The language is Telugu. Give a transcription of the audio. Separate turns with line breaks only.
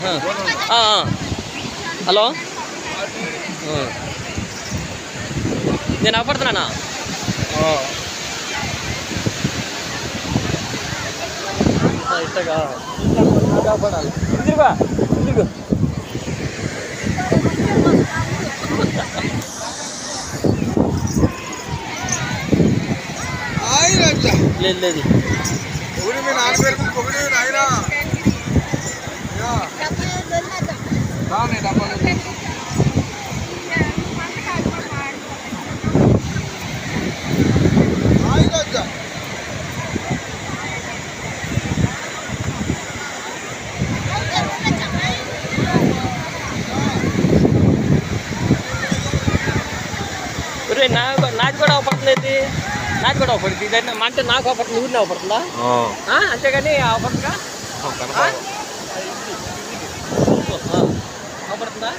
ఆహా. ఆ, ఆ. హలో. నేను అవపడుతున్నానా ఇట్టగా ఇదిగో లేదు లేదు. ఒరే నా నాది కూడా అవపడుతుంది నాది కూడా అవపడుతుంది ఇదైనా అంటే నాకు అవపడుతుంది ఊరిని అవపడుతుందా ఆ, అంతేగాని అవపడుతుందా అవపడుతుందా